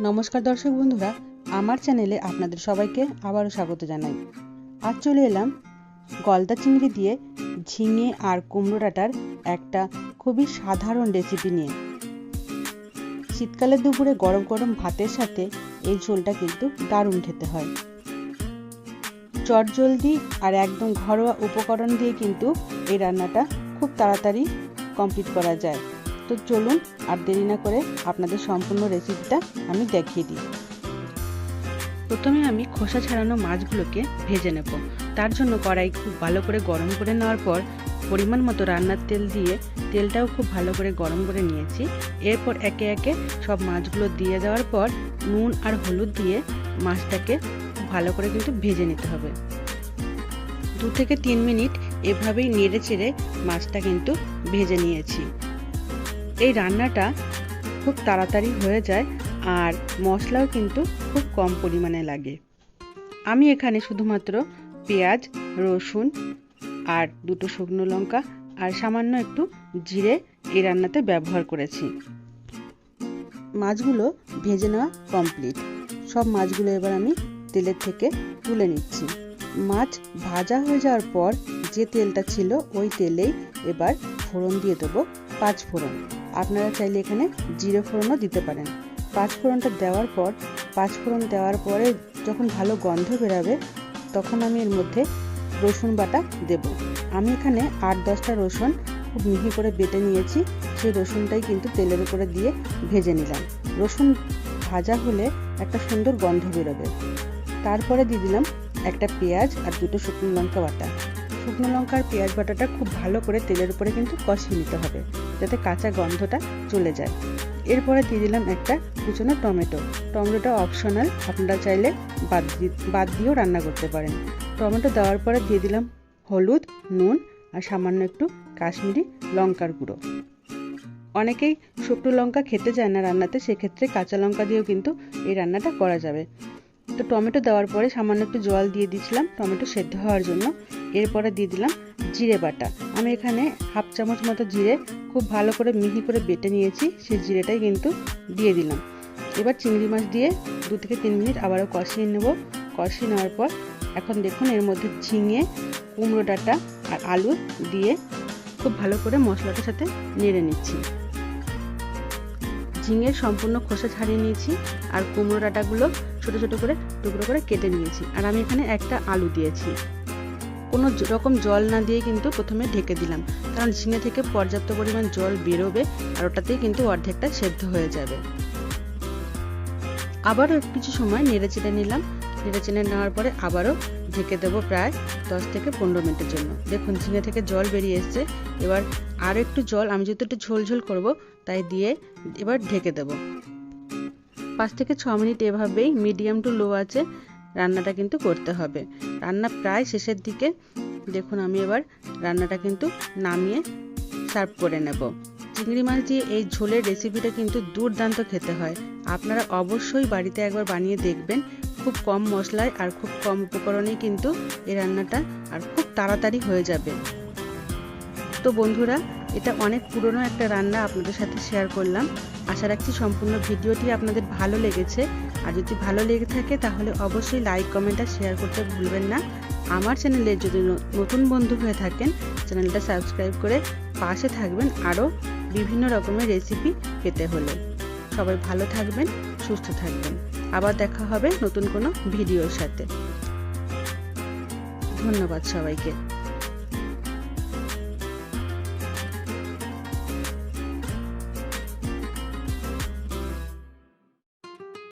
নমস্কার দর্শক বন্ধুরা, আমার চ্যানেলে আপনাদের সবাইকে আবারও স্বাগত জানাই। আজ চলে এলাম গলদা চিংড়ি দিয়ে ঝিঙে আর কুমড়ো ডাঁটার একটা খুবই সাধারণ রেসিপি নিয়ে। শীতকালের দুপুরে গরম গরম ভাতের সাথে এই ঝোলটা কিন্তু দারুণ খেতে হয়। চটজলদি আর একদম ঘরোয়া উপকরণ দিয়ে কিন্তু এই রান্নাটা খুব তাড়াতাড়ি কমপ্লিট করা যায়। তো চলুন আর দেরি না করে আপনাদের সম্পূর্ণ রেসিপিটা আমি দেখিয়ে দিই। প্রথমে আমি খোসা ছাড়ানো মাছগুলোকে ভেজে নেব। তার জন্য কড়াই খুব ভালো করে গরম করে নেওয়ার পর পরিমাণ মতো রান্নার তেল দিয়ে তেলটাও খুব ভালো করে গরম করে নিয়েছি। এরপর একে একে সব মাছগুলো দিয়ে দেওয়ার পর নুন আর হলুদ দিয়ে মাছটাকে ভালো করে কিন্তু ভেজে নিতে হবে। দু থেকে তিন মিনিট এভাবেই নেড়ে চেড়ে মাছটা কিন্তু ভেজে নিয়েছি। এই রান্নাটা খুব তাড়াতাড়ি হয়ে যায় আর মশলাও কিন্তু খুব কম পরিমাণে লাগে। আমি এখানে শুধুমাত্র পেঁয়াজ, রসুন আর দুটো শুকনো লঙ্কা আর সামান্য একটু জিরে এই রান্নাতে ব্যবহার করেছি। মাছগুলো ভেজে নেওয়া কমপ্লিট সব মাছগুলো এবার আমি তেলের থেকে তুলে নিচ্ছি। মাছ ভাজা হয়ে যাওয়ার পর যে তেলটা ছিল ওই তেলেই এবার ফোড়ন দিয়ে দেবো পাঁচ ফোড়ন। আপনারা চাইলে এখানে জিরে ফোড়নও দিতে পারেন। পাঁচ ফোড়নটা দেওয়ার পর, পাঁচ ফোড়ন দেওয়ার পরে যখন ভালো গন্ধ বেরাবে, তখন আমি এর মধ্যে রসুন বাটা দেব। আমি এখানে আট দশটা রসুন খুব মিহি করে বেটে নিয়েছি। সেই রসুনটাই কিন্তু তেলের উপরে দিয়ে ভেজে নিলাম। রসুন ভাজা হলে একটা সুন্দর গন্ধ বেরোবে। তারপরে দিয়ে দিলাম একটা পেঁয়াজ আর দুটো শুকনো লঙ্কা বাটা। শুকনো লঙ্কা আর পেঁয়াজ বাটাটা খুব ভালো করে তেলের উপরে কিন্তু কষিয়ে নিতে হবে। যাতে কাঁচা গন্ধটা চলে যায়। এরপরে দিয়ে দিলাম একটা কুচনো টমেটো। টমেটোটা অপশনাল আপনারা চাইলে বাদ বাদ দিয়েও রান্না করতে পারেন। টমেটো দেওয়ার পরে দিয়ে দিলাম হলুদ, নুন আর সামান্য একটু কাশ্মীরি লঙ্কার গুঁড়ো। অনেকেই শুকনো লঙ্কা খেতে চায় না রান্নাতে, সেক্ষেত্রে কাঁচা লঙ্কা দিয়েও কিন্তু এই রান্নাটা করা যাবে। তো টমেটো দেওয়ার পরে সামান্য একটু জল দিয়ে দিয়েছিলাম, টমেটো সেদ্ধ হওয়ার জন্য। এরপরে দিয়ে দিলাম জিরে বাটা। আমি এখানে হাফ চামচ মতো জিরে খুব ভালো করে মিহি করে বেটে নিয়েছি, সেই জিরেটাই কিন্তু দিয়ে দিলাম। এবার চিংড়ি মাছ দিয়ে দু থেকে তিন মিনিট আবারও কষিয়ে নেব। কষিয়ে নেওয়ার পর এখন দেখুন এর মধ্যে ঝিঙে, কুমড়ো ডাঁটা আর আলু দিয়ে খুব ভালো করে মশলাটার সাথে নেড়ে নিচ্ছি। ঝিঙের সম্পূর্ণ খোসা ছাড়িয়ে নিয়েছি আর কুমড়ো ডাঁটাগুলো ছোটো ছোটো করে টুকরো করে কেটে নিয়েছি। আর আমি এখানে একটা আলু দিয়েছি। কোনো রকম জল না দিয়ে কিন্তু প্রথমে ঢেকে দিলাম। কারণ ঝিঙে থেকে পর্যাপ্ত পরিমাণ জল বেরোবে আর ওটাতেই কিন্তু অর্ধেকটা সেদ্ধ হয়ে যাবে। আবারও কিছু সময় নেড়ে চেড়ে নিলাম। নেড়ে চেড়ে নেওয়ার পরে আবারও ঢেকে দেবো প্রায় দশ থেকে পনেরো মিনিটের জন্য। দেখুন, ঝিঙে থেকে জল বেরিয়ে এসছে। এবার আর একটু জল, আমি যেহেতু একটু ঝোল ঝোল করব, তাই দিয়ে এবার ঢেকে দেব। পাঁচ থেকে ছ মিনিট এভাবেই মিডিয়াম টু লো আছে। রান্নাটা কিন্তু করতে হবে। রান্না প্রায় শেষের দিকে। দেখুন, আমি এবার রান্নাটা কিন্তু নামিয়ে সার্ভ করে নেব। চিংড়ি মাছ দিয়ে এই ঝোলের রেসিপিটা কিন্তু দুর্দান্ত খেতে হয়। আপনারা অবশ্যই বাড়িতে একবার বানিয়ে দেখবেন। খুব কম মশলায় আর খুব কম উপকরণেই কিন্তু এই রান্নাটা আর খুব তাড়াতাড়ি হয়ে যাবে। তো বন্ধুরা, এটা অনেক পুরনো একটা রান্না আপনাদের সাথে শেয়ার করলাম। আশা রাখছি সম্পূর্ণ ভিডিওটি আপনাদের ভালো লেগেছে। আর যদি ভালো লেগে থাকে তাহলে অবশ্যই লাইক কমেন্ট আর শেয়ার করতে ভুলবেন না। আমার চ্যানেলে যদি নতুন বন্ধু হয়ে থাকেন, চ্যানেলটা সাবস্ক্রাইব করে পাশে থাকবেন আরও বিভিন্ন রকমের রেসিপি পেতে হলে। সবাই ভালো থাকবেন, সুস্থ থাকবেন। আবার দেখা হবে নতুন কোনো ভিডিওর সাথে। ধন্যবাদ সবাইকে।